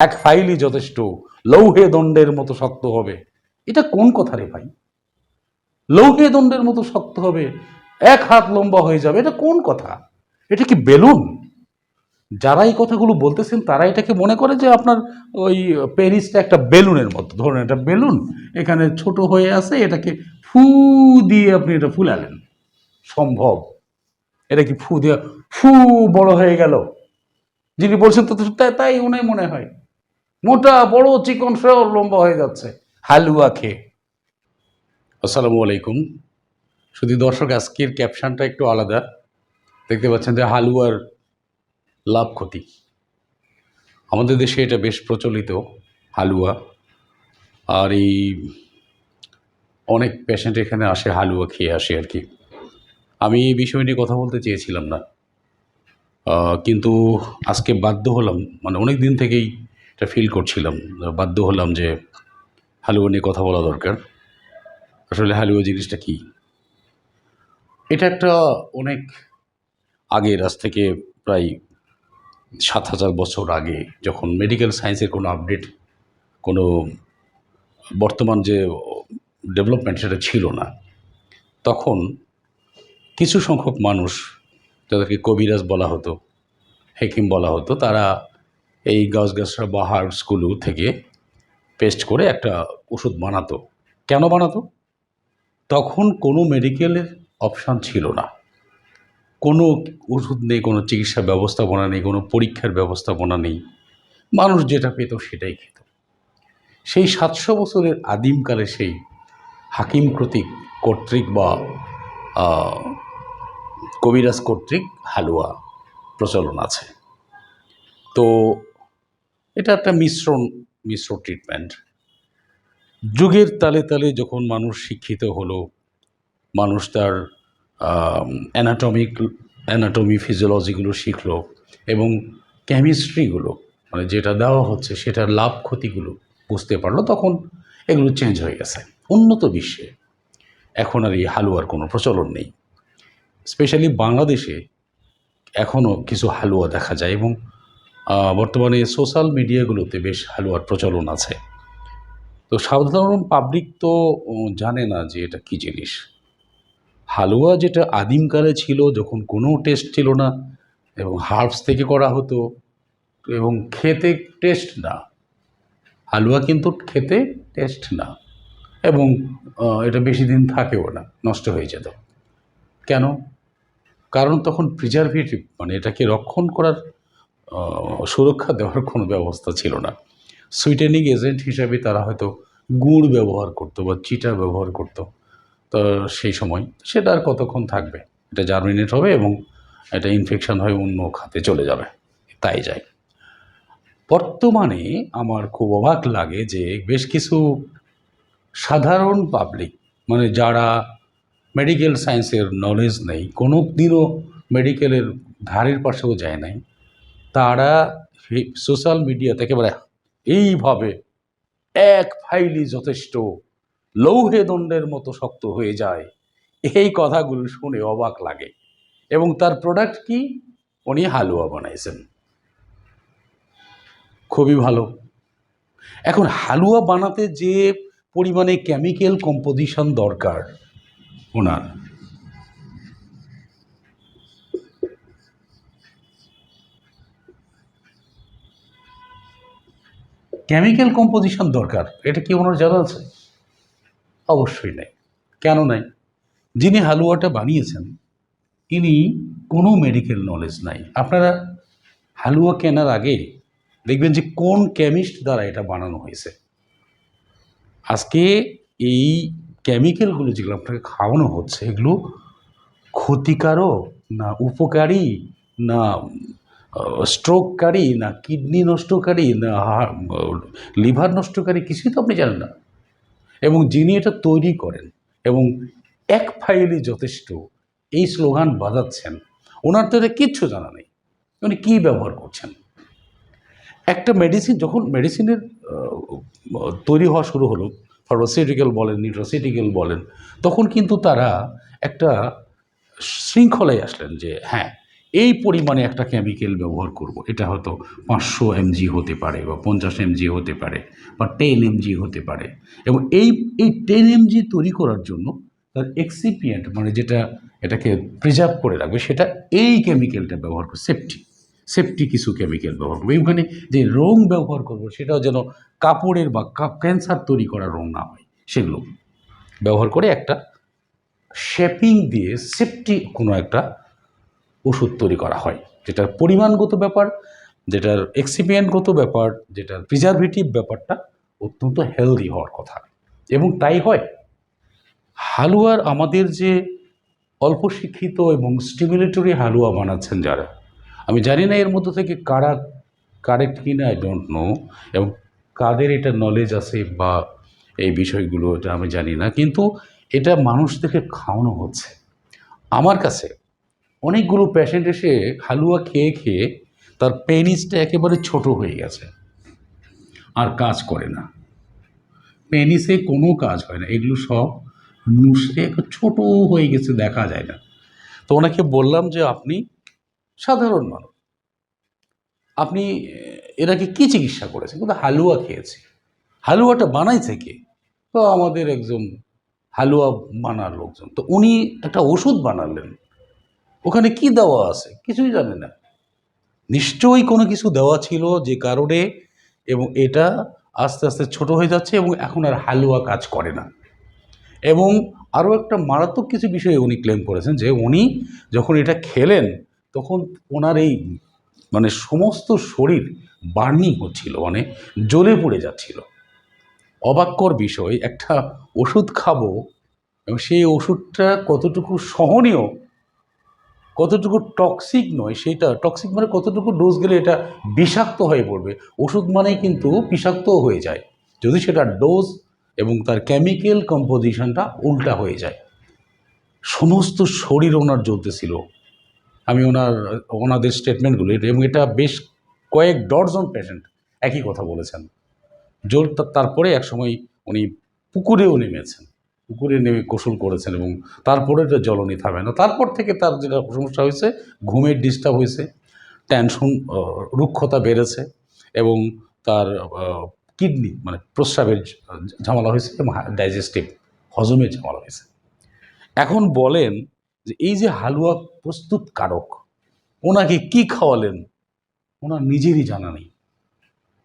এক ফাইলই যথেষ্ট। লৌহে দণ্ডের মতো শক্ত হবে। এটা কোন কথা রে ভাই? লৌহে দণ্ডের মতো শক্ত হবে, এক হাত লম্বা হয়ে যাবে, এটা কোন কথা? এটা কি বেলুন? যারা এই কথাগুলো বলতেছেন, তারা এটাকে মনে করে যে আপনার ওই প্যারিসটা একটা বেলুনের মতো। ধরুন একটা বেলুন এখানে ছোট হয়ে আছে, এটাকে ফু দিয়ে আপনি এটা ফুলালেন। সম্ভব। এটা কি ফু দিয়ে ফু বড় হয়ে গেল? যিনি বলছেন, তো তাই উনি মনে হয়। মোটা, বড়, চিকন সেও লম্বা হয়ে যাচ্ছে। হালুয়া খেয়ে। আসসালামু আলাইকুম। শুধু দর্শক, আজকের ক্যাপশনটা একটু আলাদা। দেখতে পাচ্ছেন যে হালুয়ার লাভ ক্ষতি। আমাদের দেশে এটা বেশ প্রচলিত, হালুয়া। আর এই অনেক পেশেন্ট এখানে আসে, হালুয়া খেয়ে আসে আর কি। আমি এই বিষয় নিয়ে কথা বলতে চেয়েছিলাম না। কিন্তু আজকে বাধ্য হলাম মানে অনেক দিন থেকেই এটা ফিল করছিলাম, বাধ্য হলাম যে হালুয়া নিয়ে কথা বলা দরকার। আসলে হালুয়া জিনিসটা কি? এটা একটা অনেক আগের, আজ থেকে প্রায় সাত হাজার বছর আগে যখন মেডিকেল সায়েন্সের কোনো আপডেট কোনো বর্তমান যে ডেভেলপমেন্ট সেটা ছিল না, তখন কিছু সংখ্যক মানুষ, যাদেরকে কবিরাজ বলা হতো, হেকিম বলা হতো, তারা এই গাছগাছরা বা হার্বসগুলো থেকে পেস্ট করে একটা ওষুধ বানাতো। কেন বানাতো? তখন কোনো মেডিকেলের অপশান ছিল না। কোনো ওষুধ নেই, কোনো চিকিৎসা ব্যবস্থাপনা নেই, কোনো পরীক্ষার ব্যবস্থাপনা নেই। মানুষ যেটা পেত সেটাই খেত। সেই সাতশো বছরের আদিমকালে সেই হাকিম কর্তৃক কর্তৃক বা কবিরাজ কর্তৃক হালুয়া প্রচলন আছে। তো এটা একটা মিশ্রণ, মিশ্র ট্রিটমেন্ট যুগের তালে তালে যখন মানুষ শিক্ষিত হলো, মানুষ তার অ্যানাটমিক অ্যানাটমি ফিজিওলজিগুলো শিখলো এবং কেমিস্ট্রিগুলো মানে যেটা দেওয়া হচ্ছে সেটার লাভ ক্ষতিগুলো বুঝতে পারল, তখন এগুলো চেঞ্জ হয়ে গেছে। উন্নত বিশ্বে এখন আর এই হালুয়ার কোনো প্রচলন নেই। স্পেশালি বাংলাদেশে এখনও কিছু হালুয়া দেখা যায় এবং বর্তমানে সোশ্যাল মিডিয়াগুলোতে বেশ হালুয়ার প্রচলন আছে। তো সাধারণ পাবলিক তো জানে না যে এটা কী জিনিস। হালুয়া যেটা আদিমকালে ছিল, যখন কোনো টেস্ট ছিল না, এবং হার্বস থেকে করা হতো, এবং খেতে টেস্ট না। হালুয়া কিন্তু খেতে টেস্ট না, এবং এটা বেশি দিন থাকেও না, নষ্ট হয়ে যেত। কেন? কারণ তখন প্রিজারভেটিভ মানে এটাকে রক্ষণ করার সুরক্ষা দেওয়ার কোনো ব্যবস্থা ছিল না। সুইটেনিং এজেন্ট হিসাবে তারা হয়তো গুড় ব্যবহার করতো বা চিটা ব্যবহার করতো। তো সেই সময় সেটা আর কতক্ষণ থাকবে? এটা জার্মিনেট হবে এবং এটা ইনফেকশন হয়ে অন্য খাতে চলে যাবে। তাই যায়। বর্তমানে আমার খুব অবাক লাগে যে বেশ কিছু সাধারণ পাবলিক মানে যারা মেডিকেল সায়েন্সের নলেজ নেই, কোনো দিনও মেডিকেলের ধারের পাশেও যায় নাই। তারা সোশ্যাল মিডিয়াতে একেবারে এইভাবে এক ফাইলই যথেষ্ট। লৌহে দণ্ডের মতো শক্ত হয়ে যায়। এই কথাগুলো শুনে অবাক লাগে। এবং তার প্রোডাক্ট কি? উনি হালুয়া বানাইছেন। খুবই ভালো। এখন হালুয়া বানাতে যে পরিমাণে কেমিক্যাল কম্পোজিশন দরকার ওনার কেমিক্যাল কম্পোজিশন দরকার, এটা কি ওনার জানা আছে? অবশ্যই নাই। কেন নাই? যিনি হালুয়াটা বানিয়েছেন, ইনি কোনো মেডিকেল নলেজ নাই। আপনারা হালুয়া কেনার আগে দেখবেন যে কোন কেমিস্ট দ্বারা এটা বানানো হয়েছে। আজকে এই কেমিক্যালগুলো যেগুলো আপনাকে খাওয়ানো হচ্ছে, এগুলো ক্ষতিকারক না উপকারী না স্ট্রোককারী না কিডনি নষ্টকারী না লিভার নষ্টকারী কিছুই তো আপনি জানেন না। এবং যিনি এটা তৈরি করেন এবং এক ফাইলই যথেষ্ট, এই স্লোগান বাজাচ্ছেন, ওনার তো এটা কিচ্ছু জানা নেই, উনি কী ব্যবহার করছেন? একটা মেডিসিন যখন মেডিসিনের তৈরি হওয়া শুরু হলো ফার্মাসিউটিক্যাল বলেন নিউট্রাসিউটিক্যাল বলেন, তখন কিন্তু তারা একটা শৃঙ্খলায় আসলেন যে হ্যাঁ এই পরিমাণে একটা কেমিক্যাল ব্যবহার করব। এটা হয়তো পাঁচশো এমজি হতে পারে বা পঞ্চাশ এমজি হতে পারে বা টেন এমজি হতে পারে। এবং এই এই টেন এমজি তৈরি করার জন্য তার এক্সিপিয়েন্ট মানে যেটা এটাকে প্রিজার্ভ করে রাখবে, সেটা এই কেমিক্যালটা ব্যবহার করে সেফটি সেফটি কিছু কেমিক্যাল ব্যবহার করব। এইখানে যে রং ব্যবহার করব, সেটাও যেন কাপড়ের বা ক্যান্সার তৈরি করা রং না হয়, সেগুলো ব্যবহার করে একটা শেপিং দিয়ে সেফটি কোনো একটা ওষুধ তৈরি করা হয়, যেটার পরিমাণগত ব্যাপার, যেটার এক্সিপিয়েন্টগত ব্যাপার, যেটার প্রিজারভেটিভ ব্যাপারটা অত্যন্ত হেলদি হওয়ার কথা। এবং তাই হয়, হালুয়ার আমাদের যে অল্প শিক্ষিত এবং স্টিমুলেটরি হালুয়া বানাচ্ছেন যারা, আমি জানি না এর মধ্যে থেকে কারা কারেক্ট কিনা আই ডোন্ট নো এবং কাদের এটা নলেজ আছে বা এই বিষয়গুলো এটা আমি জানি না, কিন্তু এটা মানুষদেরকে খাওয়ানো হচ্ছে। আমার কাছে অনেকগুলো পেশেন্ট এসে হালুয়া খেয়ে খেয়ে তার পেনিসটা একেবারে ছোট হয়ে গেছে। আর কাজ করে না। পেনিসে কোনো কাজ হয় না। এগুলো সব নুসে ছোট হয়ে গেছে, দেখা যায় না। তো ওনাকে বললাম যে, আপনি সাধারণ মানুষ। আপনি এটাকে কি চিকিৎসা করেছেন কিন্তু হালুয়া খেয়েছে। হালুয়াটা বানাইছে কে? তো আমাদের একজন হালুয়া বানার লোকজন। তো উনি একটা ওষুধ বানালেন। ওখানে কি দেওয়া আছে? কিছুই জানে না। নিশ্চয়ই কোনো কিছু দেওয়া ছিল যে কারণে এবং এটা আস্তে আস্তে ছোট হয়ে যাচ্ছে এবং এখন আর হালুয়া কাজ করে না। এবং আরও একটা মারাত্মক কিছু বিষয়ে উনি ক্লেম করেছেন যে উনি যখন এটা খেলেন, তখন ওনার এই মানে সমস্ত শরীর বার্নিং হচ্ছিল মানে জ্বলে পড়ে যাচ্ছিল। অবাক্যর বিষয়, একটা ওষুধ খাব এবং সেই ওষুধটা কতটুকু সহনীয় কতটুকু টক্সিক নয় সেটা টক্সিক মানে কতটুকু ডোজ গেলে এটা বিষাক্ত হয়ে পড়বে। ওষুধ মানেই কিন্তু বিষাক্তও হয়ে যায়। যদি সেটা ডোজ এবং তার কেমিক্যাল কম্পোজিশনটা উল্টা হয়ে যায়। সমস্ত শরীর ওনার জ্বলতেছিল। আমি ওনার, ওনাদের স্টেটমেন্টগুলো এবং এটা বেশ কয়েক ডজন পেশেন্ট একই কথা বলেছেন। জোর তারপরে একসময় উনি পুকুরেও নেমেছেন। পুকুরে নেমে গোসল করেছেন এবং তারপরে এটা জ্বলনি থামে না। তারপর থেকে তার যেটা সমস্যা হয়েছে, ঘুমের ডিস্টার্ব হয়েছে টেনশন রুক্ষতা বেড়েছে এবং তার কিডনি মানে প্রস্রাবের ঝামেলা হয়েছে এবং ডাইজেস্টিভ হজমের ঝামেলা হয়েছে। এখন বলেন যে এই যে হালুয়া প্রস্তুতকারক, ওনাকে কি খাওয়ালেন? ওনার নিজেরই জানা নেই।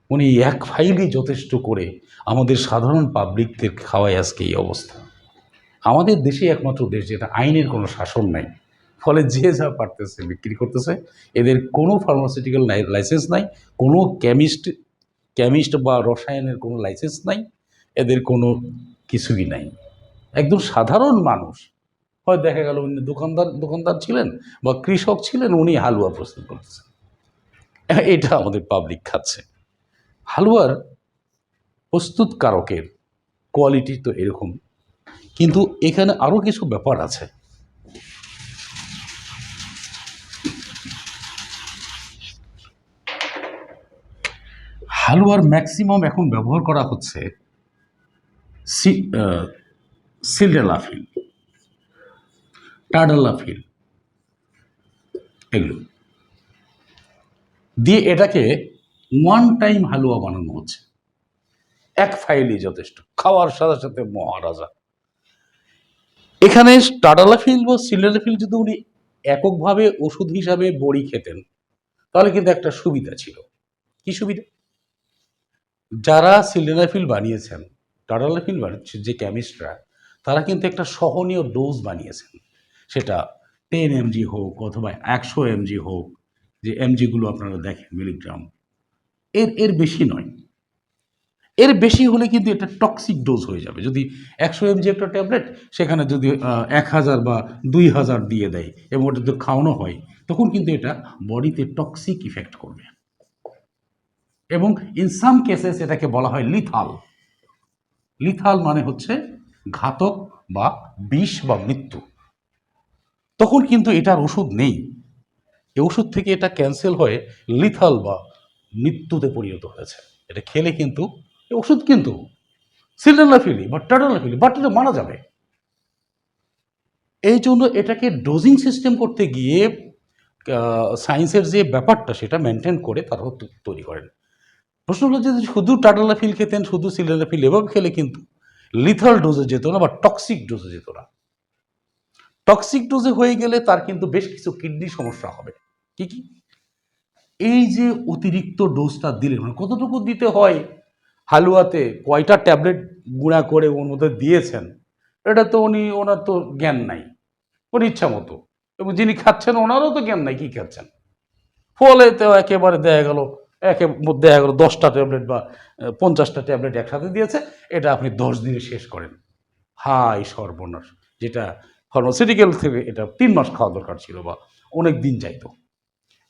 উনি এক ফাইলই যথেষ্ট করে আমাদের সাধারণ পাবলিকদের খাওয়ায় আজকে এই অবস্থা। আমাদের দেশে একমাত্র দেশ যেটা আইনের কোনো শাসন নাই। ফলে যে যা পারতেছে, বিক্রি করতেছে, এদের কোনো ফার্মাসিউটিক্যাল লাইসেন্স নাই, কোনো কেমিস্ট কেমিস্ট বা রসায়নের কোনো লাইসেন্স নাই, এদের কোনো কিছুই নাই। একদম সাধারণ মানুষ। হয় দেখা গেল উনি দোকানদার দোকানদার ছিলেন বা কৃষক ছিলেন, উনি হালুয়া প্রস্তুত করতেছেন। এটা আমাদের পাবলিক খাচ্ছে। হালুয়ার প্রস্তুতকারকের কোয়ালিটি তো এরকম। কিন্তু এখানে আরও কিছু ব্যাপার আছে। হালুয়ার ম্যাক্সিমাম এখন ব্যবহার করা হচ্ছে সিলডেলাফিল টাডালাফিল এগুলো। দিয়ে এটাকে ওয়ান টাইম হালুয়া বানানো হচ্ছে। এক ফাইলই যথেষ্ট। খাওয়ার সাথে সাথে মহারাজা। এখানে টাডালাফিল বা সিলেলাফিল যদি উনি এককভাবে ওষুধ হিসাবে বড়ি খেতেন, তাহলে কিন্তু একটা সুবিধা ছিল। কি সুবিধা? যারা সিলেনাফিল বানিয়েছেন টাডালাফিল বানিয়েছে, যে কেমিস্টরা তারা কিন্তু একটা সহনীয় ডোজ বানিয়েছেন। সেটা টেন এমজি হোক অথবা একশো এমজি হোক, যে এমজিগুলো আপনারা দেখেন মিলিগ্রাম এর এর বেশি নয়। এর বেশি হলে কিন্তু এটা টক্সিক ডোজ হয়ে যাবে। যদি একশো এমজি একটা ট্যাবলেট সেখানে যদি এক হাজার বা দুই হাজার দিয়ে দেয় এবং ওটা যদি খাওয়ানো হয়, তখন কিন্তু এটা বডিতে টক্সিক ইফেক্ট করবে। এবং ইন সাম কেসেস এটাকে বলা হয় লিথাল লিথাল মানে হচ্ছে ঘাতক বা বিষ বা মৃত্যু। তখন কিন্তু এটার ওষুধ নেই। এই ওষুধ থেকে এটা ক্যান্সেল হয়ে লিথাল বা মৃত্যুতে পরিণত হয়েছে। এটা খেলে কিন্তু ওষুধ কিন্তু সিলেনাফিলি বা টাডালাফিলি বাট এটা মারা যাবে। এই জন্য এটাকে ডোজিং সিস্টেম করতে গিয়ে সায়েন্সের যে ব্যাপারটা সেটা মেনটেন করে তারাও তৈ- তৈরি করেন। প্রশ্ন হলো যে শুধু টাটালাফিল খেতেন, শুধু সিলেনাফিল এভাবে খেলে কিন্তু লিথাল ডোজে যেত না বা টক্সিক ডোজে যেত না। টক্সিক ডোজে হয়ে গেলে তার কিন্তু বেশ কিছু কিডনি সমস্যা হবে। কি কি? এই যে অতিরিক্ত ডোজটা দিলেন মানে কতটুকু দিতে হয়? হালুয়াতে কয়টা ট্যাবলেট গুঁড়া করে ওর মধ্যে দিয়েছেন, এটা তো উনি, ওনার তো জ্ঞান নাই ওর ইচ্ছা মতো। এবং যিনি খাচ্ছেন, ওনারও তো জ্ঞান নাই, কি খাচ্ছেন? ফলে তো একেবারে দেখা গেল, একে দেখা গেল দশটা ট্যাবলেট বা পঞ্চাশটা ট্যাবলেট একসাথে দিয়েছে, এটা আপনি দশ দিনে শেষ করেন। হাই সর্বনাশ, যেটা ফার্মাসিউটিক্যাল থেকে এটা তিন মাস খাওয়া দরকার ছিল বা অনেক দিন যাইতো।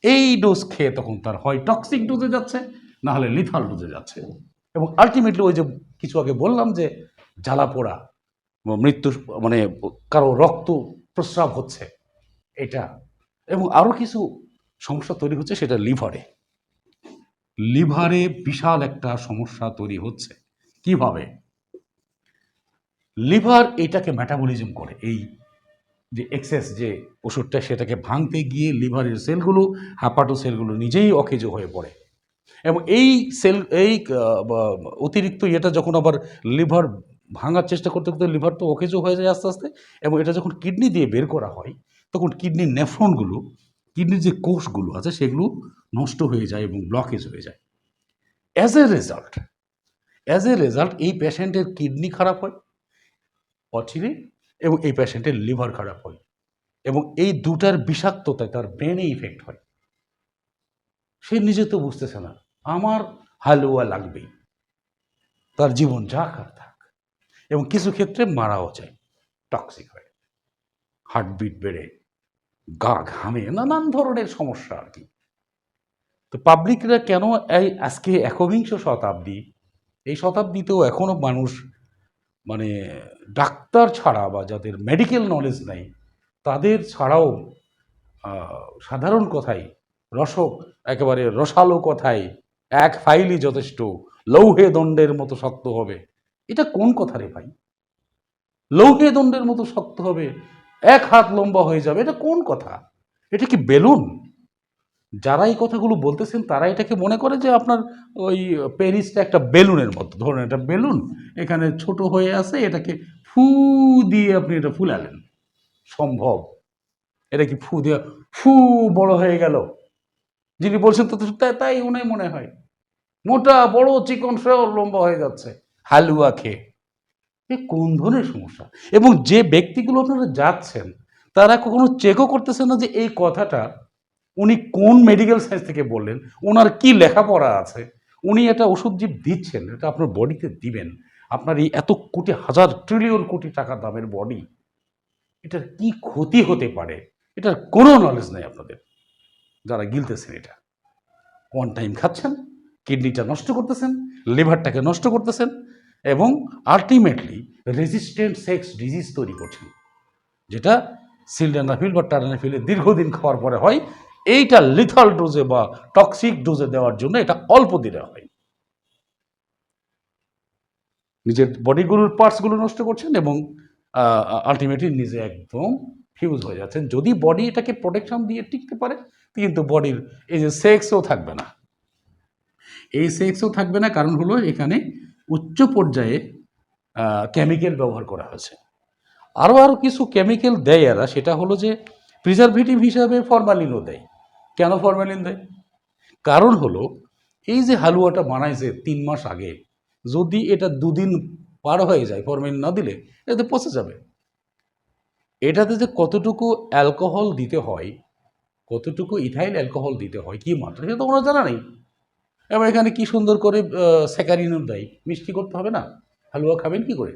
এই ডোজ খেয়ে তখন তার হয় টক্সিক ডোজে যাচ্ছে, না হলে লিথাল ডোজে যাচ্ছে। এবং আলটিমেটলি ওই যে কিছু আগে বললাম যে জ্বালা পোড়া মৃত্যু মানে কারও রক্ত প্রস্রাব হচ্ছে, এটা। এবং আরও কিছু সমস্যা তৈরি হচ্ছে, সেটা লিভারে। লিভারে বিশাল একটা সমস্যা তৈরি হচ্ছে। কীভাবে? লিভার এটাকে মেটাবলিজম করে। এই যে এক্সেস যে ওষুধটা, সেটাকে ভাঙতে গিয়ে লিভারের সেলগুলো হাঁপাটো সেলগুলো নিজেই অকেজো হয়ে পড়ে। এবং এই সেল, এই অতিরিক্ত এটা যখন আবার লিভার ভাঙার চেষ্টা করতে করতে লিভার তো অকেজো হয়ে যায় আস্তে আস্তে, এবং এটা যখন কিডনি দিয়ে বের করা হয়, তখন কিডনির নেফ্রনগুলো কিডনির যে কোষগুলো আছে সেগুলো নষ্ট হয়ে যায় এবং ব্লকেজ হয়ে যায়। As a result as a result এই পেশেন্টের কিডনি খারাপ হয় অচিরে এবং এই পেশেন্টের লিভার খারাপ হয়, এবং এই দুটার বিষাক্ততায় তার ব্রেনে ইফেক্ট হয়। সে নিজে তো বুঝতেছে না। আমার হালুয়া লাগবেই। তার জীবন যা খার থাক। এবং কিছু ক্ষেত্রে মারাও যায় টক্সিক হয় হার্টবিট বেড়ে, গা ঘামে, নানান ধরনের সমস্যা আর কি। তো পাবলিকরা কেন এই আজকে একবিংশ শতাব্দী, এই শতাব্দীতেও এখনও মানুষ মানে ডাক্তার ছাড়া বা যাদের মেডিকেল নলেজ নেই, তাদের ছাড়াও সাধারণ কথাই, রসক, একেবারে রসালো কথাই এক ফাইলই যথেষ্ট। লৌহে দণ্ডের মতো শক্ত হবে। এটা কোন কথা রে ভাই? লৌহে দণ্ডের মতো শক্ত হবে, এক হাত লম্বা হয়ে যাবে, এটা কোন কথা? এটা কি বেলুন? যারা এই কথাগুলো বলতেছেন, তারা এটাকে মনে করে যে আপনার ওই পেরিসটা একটা বেলুনের মতো। ধরুন একটা বেলুন, এখানে ছোট হয়ে আছে, এটাকে ফু দিয়ে আপনি এটা ফুলালেন। সম্ভব। এটা কি ফু দিয়ে, ফু বড় হয়ে গেল? যিনি বলছেন, তো তাই উনি মনে হয়। মোটা, বড় চিকন সেও লম্বা হয়ে যাচ্ছে। হালুয়া খেয়ে। এ কোন ধরনের সমস্যা? এবং যে ব্যক্তিগুলো আপনারা যাচ্ছেন, তারা কখনো চেকও করতেছে না যে এই কথাটা উনি কোন মেডিকেল সায়েন্স থেকে বললেন? ওনার কি লেখাপড়া আছে? উনি এটা ওষুধ যে দিচ্ছেন, এটা আপনার বডিতে দিবেন। আপনার এই এত কোটি, হাজার ট্রিলিয়ন কোটি টাকা দামের বডি এটার কি ক্ষতি হতে পারে? এটার কোনো নলেজ নেই আপনাদের। যারা গিলতেছেন এটা। ওয়ান টাইম খাচ্ছেন কিডনিটা নষ্ট করতেছেন, লিভারটাকে নষ্ট করতেছেন এবং আলটিমেটলি রেজিস্ট্যান্ট সেক্স ডিজিজ তৈরি করছেন, যেটা সিলডেনাফিল বা টার্নাফিলে দীর্ঘদিন খাওয়ার পরে হয়, এইটা লিথাল ডোজে বা টক্সিক ডোজে দেওয়ার জন্য এটা অল্প দিনে হয়। নিজের বডিগুলোর পার্টসগুলো নষ্ট করছেন এবং আলটিমেটলি নিজে একদম ফিউজ হয়ে যাচ্ছেন। যদি বডি এটাকে প্রোটেকশন দিয়ে টিকতে পারে, কিন্তু বডির এই যে সেক্সও থাকবে না। এই সেক্সও থাকবে না, কারণ হলো এখানে উচ্চ পর্যায়ে কেমিক্যাল ব্যবহার করা হয়েছে। আরও আরও কিছু কেমিক্যাল দেয় এরা, সেটা হলো যে প্রিজারভেটিভ হিসাবে ফরমালিনও দেয়। কেন ফরমালিন দেয়? কারণ হলো এই যে হালুয়াটা বানাইছে তিন মাস আগে, যদি এটা দুদিন পার হয়ে যায় ফরমালিন না দিলে, এতে পচে যাবে। এটাতে যে কতটুকু অ্যালকোহল দিতে হয়, কতটুকু ইথাইল অ্যালকোহল দিতে হয়, কি মাত্রা, সেটা তো ওনার জানা নেই। এবং এখানে কি সুন্দর করে স্যাকারিনও দেয়। মিষ্টি করতে হবে না। হালুয়া খাবেন কি করে?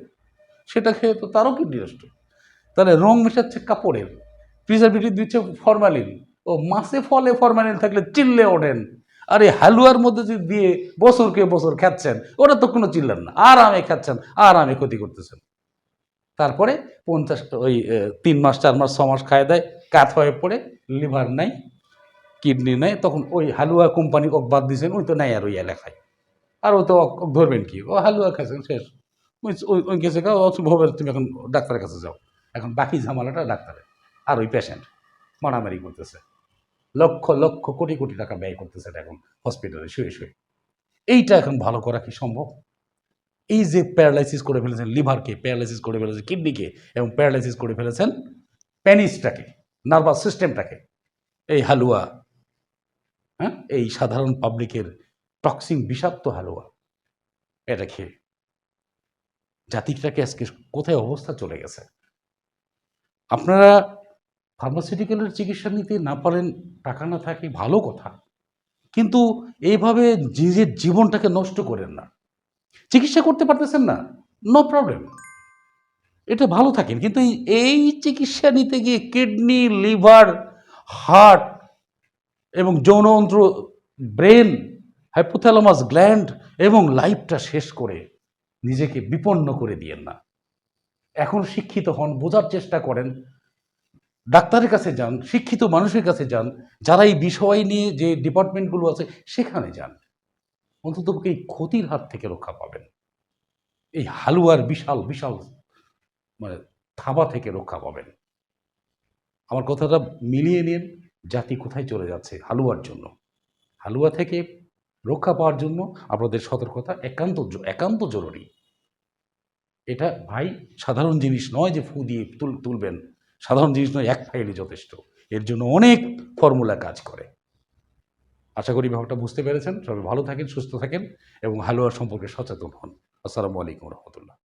সেটা খেয়ে তো তারও কিডনি নষ্ট তাহলে রং মেশাচ্ছে কাপড়ের। প্রিজারভেটিভ দিচ্ছে ফরমালিন ও মাসে ফলে ফরমালিন থাকলে চিল্লে ওঠেন। আর এই হালুয়ার মধ্যে যদি দিয়ে বছরকে বছর খাচ্ছেন ওরা তো কোনো চিল্লান না। আরামে খাচ্ছেন, আরামে ক্ষতি করতেছেন। তারপরে পঞ্চাশ, ওই তিন মাস, চার মাস, ছ মাস খায় দেয়, কাত হয়ে পড়ে লিভার নাই। কিডনি নাই, তখন ওই হালুয়া কোম্পানি ওক বাদ দিয়েছেন ওই তো নাই আর ওই এলাকায়। আর ও তো ধরবেন কি? ও হালুয়া খাচ্ছেন শেষ। ওই ওই- গেছে অসুভবের তুমি এখন ডাক্তারের কাছে যাও। এখন বাকি ঝামেলাটা ডাক্তারে আর ওই পেশেন্ট মারামারি করতেছে। লক্ষ লক্ষ, কোটি কোটি টাকা ব্যয় করতেছেন এখন হসপিটালে শুয়ে শুয়ে। এইটা এখন ভালো করা কি সম্ভব? এই যে প্যারালাইসিস করে ফেলেছেন লিভারকে প্যারালাইসিস করে ফেলেছেন, কিডনিকে, এবং প্যারালাইসিস করে ফেলেছেন প্যানিসটাকে নার্ভাস সিস্টেমটাকে এই হালুয়া হ্যাঁ? এই সাধারণ পাবলিকের টক্সিং বিষাক্ত হালুয়া। এটা খেয়ে। জাতিটাকে আজকে কোথায় অবস্থা চলে গেছে? আপনারা ফার্মাসিউটিক্যালের চিকিৎসা নিতে না পারেন, টাকা না থাকে, ভালো কথা। কিন্তু এইভাবে নিজের জীবনটাকে নষ্ট করেন না। চিকিৎসা করতে পারতেছেন না নো প্রবলেম এটা ভালো থাকেন। কিন্তু এই- এই চিকিৎসা নিতে গিয়ে কিডনি, লিভার, হার্ট এবং যৌনযন্ত্র ব্রেন হাইপোথ্যালামাস গ্ল্যান্ড এবং লাইফটা শেষ করে নিজেকে বিপন্ন করে দিয়েন না। এখন শিক্ষিত হন, বোঝার চেষ্টা করেন, ডাক্তারের কাছে যান, শিক্ষিত মানুষের কাছে যান, যারা এই বিষয় নিয়ে যে ডিপার্টমেন্টগুলো আছে সেখানে যান। অন্তত এই ক্ষতির হাত থেকে রক্ষা পাবেন। এই হালুয়ার বিশাল বিশাল মানে থাবা থেকে রক্ষা পাবেন। আমার কথাটা মিলিয়ে নিন। জাতি কোথায় চলে যাচ্ছে হালুয়ার জন্য। হালুয়া থেকে রক্ষা পাওয়ার জন্য আপনাদের সতর্কতা একান্ত একান্ত জরুরি। এটা ভাই সাধারণ জিনিস নয় যে ফু দিয়ে তুল, তুলবেন। সাধারণ জিনিস নয়, এক ফাইলই যথেষ্ট। এর জন্য অনেক ফর্মুলা কাজ করে। আশা করি ব্যাপারটা বুঝতে পেরেছেন। সবাই ভালো থাকেন, সুস্থ থাকেন এবং হালুয়া সম্পর্কে সচেতন হন। আসসালামু আলাইকুম রহমতুল্লাহ।